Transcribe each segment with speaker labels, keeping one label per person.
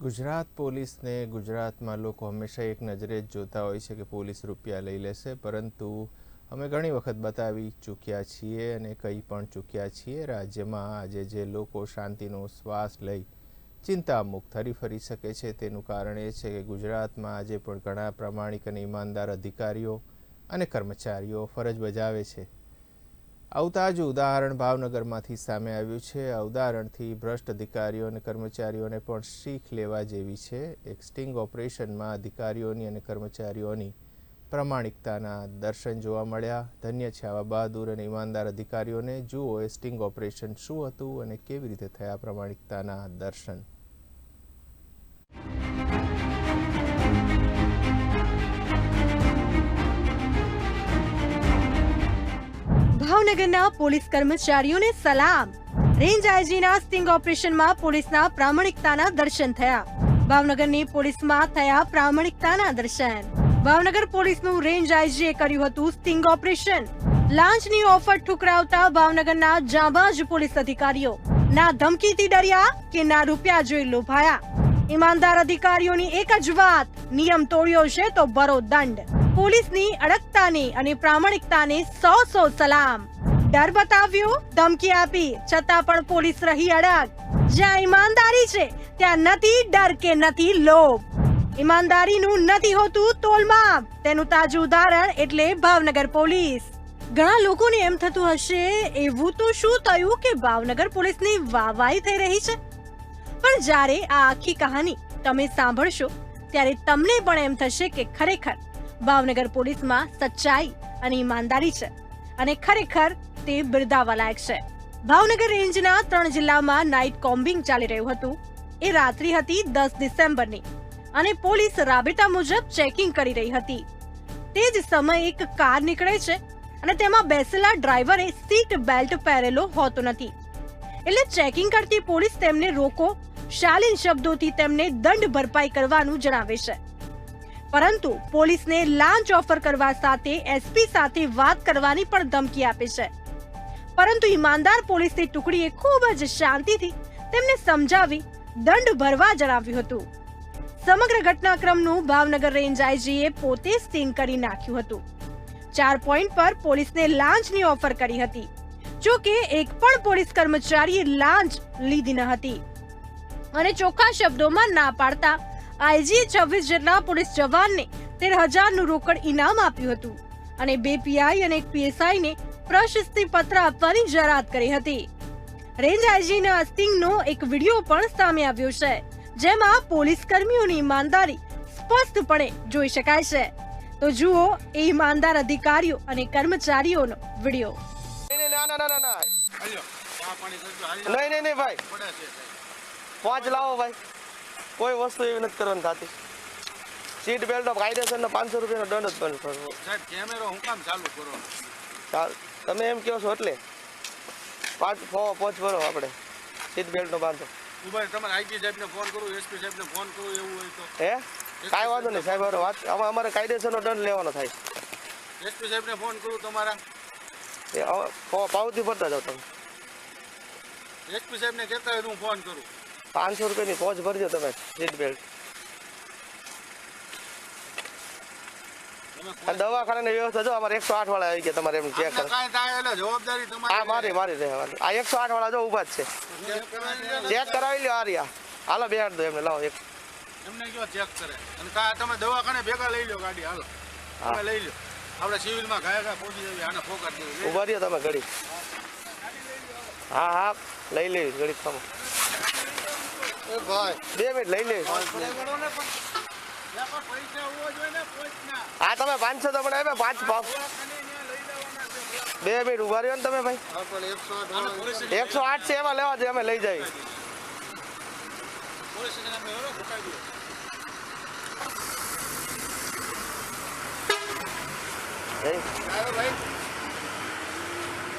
Speaker 1: ગુજરાત પોલીસને ગુજરાતમાં લોકો હંમેશા એક નજરે જ જોતા હોય છે કે પોલીસ રૂપિયા લઈ લેશે, પરંતુ અમે ઘણી વખત બતાવી ચૂક્યા છીએ અને કહી પણ ચૂક્યા છીએ, રાજ્યમાં આજે જે લોકો શાંતિનો શ્વાસ લઈ ચિંતા હરી ફરી શકે છે તેનું કારણ એ છે કે ગુજરાતમાં આજે પણ ઘણા પ્રામાણિક અને ઈમાનદાર અધિકારીઓ અને કર્મચારીઓ ફરજ બજાવે છે. આવતા જ ઉદાહરણ ભાવનગરમાંથી સામે આવ્યું છે. આ ઉદાહરણથી ભ્રષ્ટ અધિકારીઓ અને કર્મચારીઓને પણ શીખ લેવા જેવી છે. એક સ્ટિંગ ઓપરેશનમાં અધિકારીઓની અને કર્મચારીઓની પ્રમાણિકતાના દર્શન જોવા મળ્યા. ધન્ય છે આવા બહાદુર અને ઈમાનદાર અધિકારીઓને. જુઓ એ સ્ટિંગ ઓપરેશન શું હતું અને કેવી રીતે થયા પ્રમાણિકતાના દર્શન.
Speaker 2: ભાવનગરના પોલીસ કર્મચારીઓને સલામ. રેન્જ આઈજીના સ્ટિંગ ઓપરેશનમાં પોલીસના પ્રામાણિકતાના દર્શન થયા. ભાવનગરની પોલીસમાં થયા પ્રામાણિકતાના દર્શન. ભાવનગર પોલીસનું રેન્જ આઈજીએ કર્યું હતું સ્ટિંગ ઓપરેશન. લાંચની ઓફર ઠુકરાવતા ભાવનગરના જાંબાજ પોલીસ અધિકારીઓ. ના ધમકીથી ડર્યા કે ના રૂપિયા જોઈ લોભાયા? ઈમાનદાર અધિકારીઓની એક જ વાત, નિયમ તોડ્યો છે તો ભરો દંડ. પોલીસની અડકતાને અને પ્રામાણિકતાને સો સો સલામ. ડર બતાવ્યો? ધમકી આપી. છતાં પણ પોલીસ રહી અડગ. જ્યાં ઈમાનદારી છે, ત્યાં નથી ડર કે નથી લોભ. ઈમાનદારીનું નથી હોતું તોલમાપ તેનું તાજું ઉદાહરણ એટલે ભાવનગર પોલીસ. ઘણા લોકોને એમ થતું હશે, એવું તો શું થયું કે ભાવનગર પોલીસની વાવાઈ થઈ રહી છે? પણ જ્યારે આ આખી કહાની તમે સાંભળશો, ત્યારે તમને પણ એમ થશે કે ખરેખર ભાવનગર પોલીસમાં સચ્ચાઈ અને ઈમાનદારી છે. અને ખરેખર તે બિરદાવવા લાયક છે. ભાવનગર રેન્જના ત્રણ જિલ્લામાં નાઇટ કોમ્બિંગ ચાલી રહ્યું હતું. એ રાત્રિ હતી દસ ડિસેમ્બરની અને પોલીસ રાબેતા મુજબ ચેકિંગ કરી રહી હતી. તે જ સમયે એક કાર નીકળે છે અને તેમાં બેસેલા ડ્રાઈવરે સીટ બેલ્ટ પહેરેલો હોતો નથી. એટલે ચેકિંગ કરતી પોલીસ તેમને રોકો, શાલીન શબ્દોથી તેમને દંડ ભરપાઈ કરવાનું જણાવે છે. પરંતુ પોલીસને લાંચ ઓફર કરવા સાથે એસપી સાથે વાત કરવાની પણ ધમકી આપે છે. પરંતુ ઈમાનદાર પોલીસની ટુકડીએ ખૂબ જ શાંતિથી તેમને સમજાવી દંડ ભરવા જણાવ્યું હતું. સમગ્ર ઘટનાક્રમનું ભાવનગર રેન્જ આઈજીએ પોતે સ્ટિંગ કરી નાખ્યું હતું. ચાર પોઈન્ટ પર પોલીસને લાંચની ઓફર કરી હતી. જો કે એક પણ પોલીસ કર્મચારીએ લાંચ લીધી ન હતી. અને ચોખ્ખા શબ્દોમાં ના પાડતા આઈજીએ છવ્વીસ જેટલા પોલીસ જવાનને તેર હજારનું રોકડ ઇનામ આપ્યું હતું. અને બે પીઆઈ અને એક પીએસઆઈ ને પ્રશસ્તિ પત્ર આપવાની જાહેરાત કરી હતી. રેન્જ આઈજીના સ્ટિંગનો એક વીડિયો પણ સામે આવ્યો છે જેમાં પોલીસ કર્મીઓની ઈમાનદારી સ્પષ્ટપણે જોઈ શકાય છે. તો જુઓ એ ઈમાનદાર અધિકારીઓ અને કર્મચારીઓનો વીડિયો.
Speaker 3: ના ના ના ના નહીં નહીં ભાઈ. પાંચ લાવો ભાઈ. કોઈ વસ્તુ એવી નથી કરવાની થતી. સીટ બેલ્ટ કાયદેસર પાંચસો રૂપિયાનો દંડ જ કરવો
Speaker 4: સાહેબ કેમેરો હું કામ ચાલુ કરો?
Speaker 3: તમે એમ કહો છો એટલે? પાંચ પોચ ભરો આપણે. સીટ બેલ્ટનો બાંધો.
Speaker 4: ઊભા તમારે આઈજી સાહેબને ફોન કરું એસપી સાહેબને ફોન કરું એવું હોય તો.
Speaker 3: હે? કાંઈ વાંધો નહીં સાહેબ વાત અમારે કાયદેસરનો દંડ લેવાનો થાય.
Speaker 4: એસપી સાહેબને ફોન કરું તમારા.
Speaker 3: પાવતી ભરતા જાઓ તમે.
Speaker 4: એસપી સાહેબને કહેતા હોય હું ફોન કરું.
Speaker 3: પાંચસો રૂપિયાની પોચ ભરજો તમે સીટ બેલ્ટ. દવાખાના વ્યવસ્થા જો અમારે એકસો આઠ વાળા આવી ગયા તમારે એમ ચેક કરો હા મારી મારી રહેવાની. આ એકસો આઠ વાળા જો ઊભા જ છે.
Speaker 4: ચેક કરાવી લ્યો.
Speaker 3: ચેક આ રહ્યા હાલો બેહાડ દો એમને લાવો એક.
Speaker 4: એમને કયો ચેક કરે? અને કા તમે દવાખાને ભેગા લઈ લો ગાડી હાલો.
Speaker 3: હા.
Speaker 4: તમે લઈ લો આપણે સિવિલમાં ઘાયા ઘા પહોંચી જઈએ આને ફોકટ દેવી
Speaker 3: ઊભા રહ્યો તમે ઘડી હા હા લઈ લેવી ઘડી તમે.
Speaker 4: એ ભાઈ.
Speaker 3: બે મિનિટ લઈ
Speaker 4: પહોંચના
Speaker 3: હા તમે પાંચસો તો આપ્યા પાંચ. બે મિનિટ ઊભા રહ્યો ને તમે ભાઈ.
Speaker 4: હા, પણ 108 વાળા પોલીસ સ્ટેશન-
Speaker 3: એકસો આઠ છે એમાં લેવા જોઈએ અમે લઈ જઈએ
Speaker 4: દો.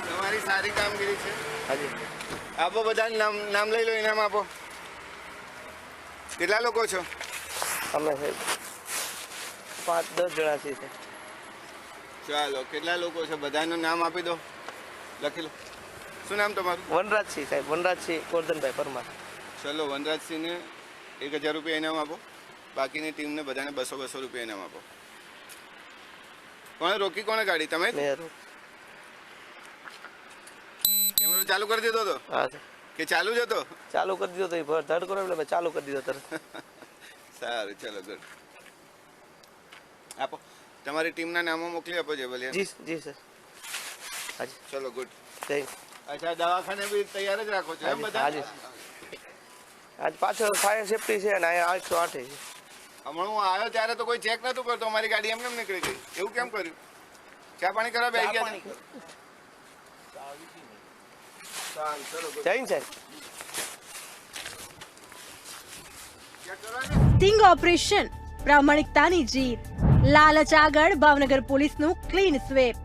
Speaker 4: તમારી સારી કામગીરી છે.
Speaker 3: હાજી.
Speaker 4: આપો બધા નામ નામ લઈ લો ઇનામ આપો. કેટલા લોકો છો?
Speaker 3: અમે સાહેબ પાંચ દસ જણા છીએ
Speaker 4: ચાલો કેટલા લોકો છે? બધાનું નામ આપી દો. લખી લો. શું નામ તમારું?
Speaker 3: વનરાજસિંહ સાહેબ વનરાજસિંહ ગોરધનભાઈ પરમાર.
Speaker 4: ચલો વનરાજસિંહને એક હજાર રૂપિયા ઇનામ આપો. બાકીની ટીમને બધાને બસો બસો રૂપિયા ઇનામ આપો. કોણે રોકી કોણે ગાડી તમે? કેમેરો ચાલુ કરી દીધો હતો
Speaker 3: હા સર.
Speaker 4: કે ચાલુ જ હતો?
Speaker 3: ચાલુ કરી દીધો તો ધડ કરો એટલે ચાલુ કરી દીધો તરત.
Speaker 4: સારું ચલો ગુડ આપો. તમારી ટીમના નામો મોકલી આપો જે ભલે
Speaker 3: જી જી સર હાજી.
Speaker 4: ચલો ગુડ
Speaker 3: થેન્ક
Speaker 4: અચ્છા દવાખાને બી તૈયાર જ રાખો છો એમ બધા?
Speaker 3: હાજી. આજ પાછળ ફાયર સેફટી છે ને અહીંયા આઠસો આઠે છે.
Speaker 4: હમણાં હું આવ્યો ત્યારે તો કોઈ ચેક નતું કરતો અમારી ગાડી એમ કેમ નીકળી ગઈ? એવું કેમ કર્યું? ચા પાણી કરવા બેસી ગયા હતા? સારું ચલો good.
Speaker 3: જૈન?
Speaker 2: સ્ટિંગ ઓપરેશન પ્રામાણિકતાની જીત. લાલચ આગળ ભાવનગર પોલીસનું ક્લીન સ્વેપ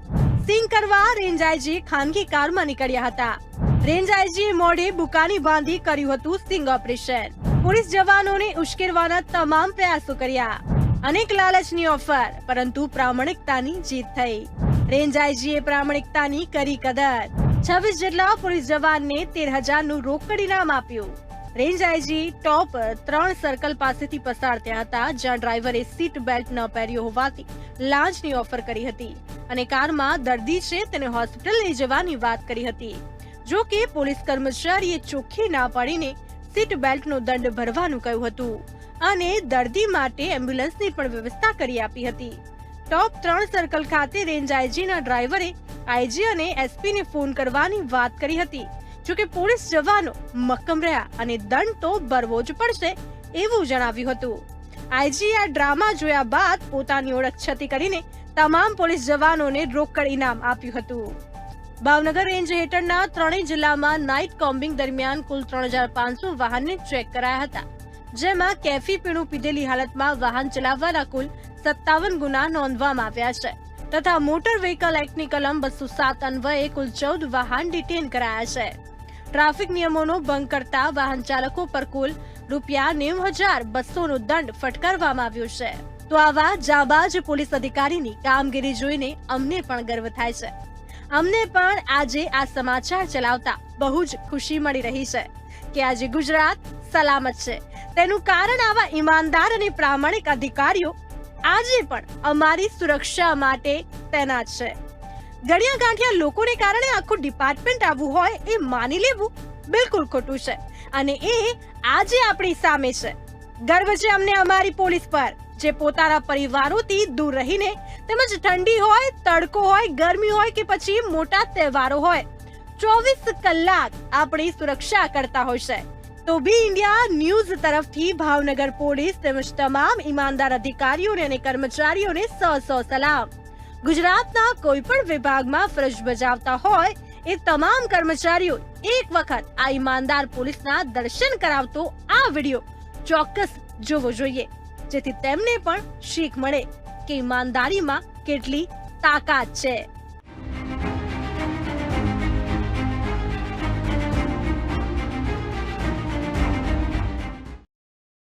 Speaker 2: સિંગ કરવા રેન્જ આઈજી ખાનગી કારમાં નીકળ્યા હતા. રેન્જ આઈજી મોડે બુકાની બાંધી કર્યું હતું સ્ટિંગ ઓપરેશન પોલીસ જવાનોને ઉશ્કેરવાના તમામ પ્રયાસો કર્યા. અનેક લાલચની ઓફર પરંતુ પ્રામાણિકતાની જીત થઈ. રેન્જ આઈજીએ પ્રામાણિકતાની કરી કદર. છવ્વીસ જેટલા પોલીસ જવાનને તેર હજારનું રોકડ ઇનામ આપ્યું. રેન્જ આઈજી ટોપ ત્રણ સર્કલ પાસેથી પસાર થયા હતા, જ્યાં ડ્રાઈવરે સીટ બેલ્ટ ન પહેર્યો હોવાથી લાંચની ઓફર કરી હતી અને કારમાં દર્દી છે તેને હોસ્પિટલ લઈ જવાની વાત કરી હતી. જો કે પોલીસ કર્મચારીએ ચોખ્ખી ના પાડીને સીટ બેલ્ટનો દંડ ભરવાનું કહ્યું હતું અને દર્દી માટે એમ્બ્યુલન્સની પણ વ્યવસ્થા કરી આપી હતી. ટોપ ત્રણ સર્કલ ખાતે રેન્જ આઈજીના ડ્રાઈવરે આઈજી અને એસપી ને ફોન કરવાની વાત કરી હતી. જોકે પોલીસ જવાનો મક્કમ રહ્યા અને દંડ તો ભરવો જ પડશે એવું જણાવ્યું હતું. આઈજી આ ડ્રામા જોયા બાદ પોતાની ઓળખ છતી કરીને તમામ પોલીસ જવાનોને રોકડ ઇનામ આપ્યું હતું. ભાવનગર રેન્જ હેઠળના ત્રણેય જિલ્લામાં નાઇટ કોમ્બિંગ દરમિયાન કુલ ત્રણ હજાર પાંચસો વાહનને ચેક કરાયા હતા. જેમાં કેફી પીણું પીધેલી હાલતમાં વાહન ચલાવવાના કુલ સત્તાવન ગુના નોંધવામાં આવ્યા છે. તથા મોટર વ્હીકલ એક્ટની કલમ બસો સાત અન્વયે કુલ ચૌદ વાહન ડિટેન કરાયા છે. ટ્રાફિક નિયમોનો ભંગ કરતા વાહન ચાલકો પર કુલ રૂપિયા નેવું હજાર બસો નો દંડ ફટકારવામાં આવ્યો છે. તો આવા જાબાજ પોલીસ અધિકારીની કામગીરી જોઈને અમને પણ ગર્વ થાય છે. અમને પણ આજે આ સમાચાર ચલાવતા બહુ જ ખુશી મળી રહી છે કે આજે ગુજરાત સલામત છે. તેનું કારણ આવા ઈમાનદાર અને પ્રામાણિક અધિકારીઓ આજે પણ અમારી સુરક્ષા માટે તૈનાત છે. ગણ્યા ગાંઠિયા લોકોને કારણે આખું ડિપાર્ટમેન્ટ આવવું હોય એ માની લેવું બિલકુલ ખોટું છે અને એ આજે આપણી સામે છે. ગર્વ છે અમને અમારી પોલીસ પર, જે પોતાના પરિવારોથી દૂર રહીને તેમજ ઠંડી હોય, તડકો હોય, ગરમી હોય કે પછી મોટા તહેવારો હોય, ચોવીસ કલાક આપણી સુરક્ષા કરતા હોય છે. તો બી ઇન્ડિયા ન્યૂઝ તરફથી ભાવનગર પોલીસ તેમજ તમામ ઈમાનદાર અધિકારીઓને અને કર્મચારીઓને સો સો સલામ. ગુજરાતના કોઈ પણ વિભાગમાં ફરજ બજાવતા હોય એ તમામ કર્મચારીઓ એક વખત આ ઈમાનદાર પોલીસના દર્શન કરાવતો આ વિડિયો ચોક્કસ જોવો જોઈએ, જેથી તેમને પણ શીખ મળે કે ઈમાનદારીમાં કેટલી તાકાત છે.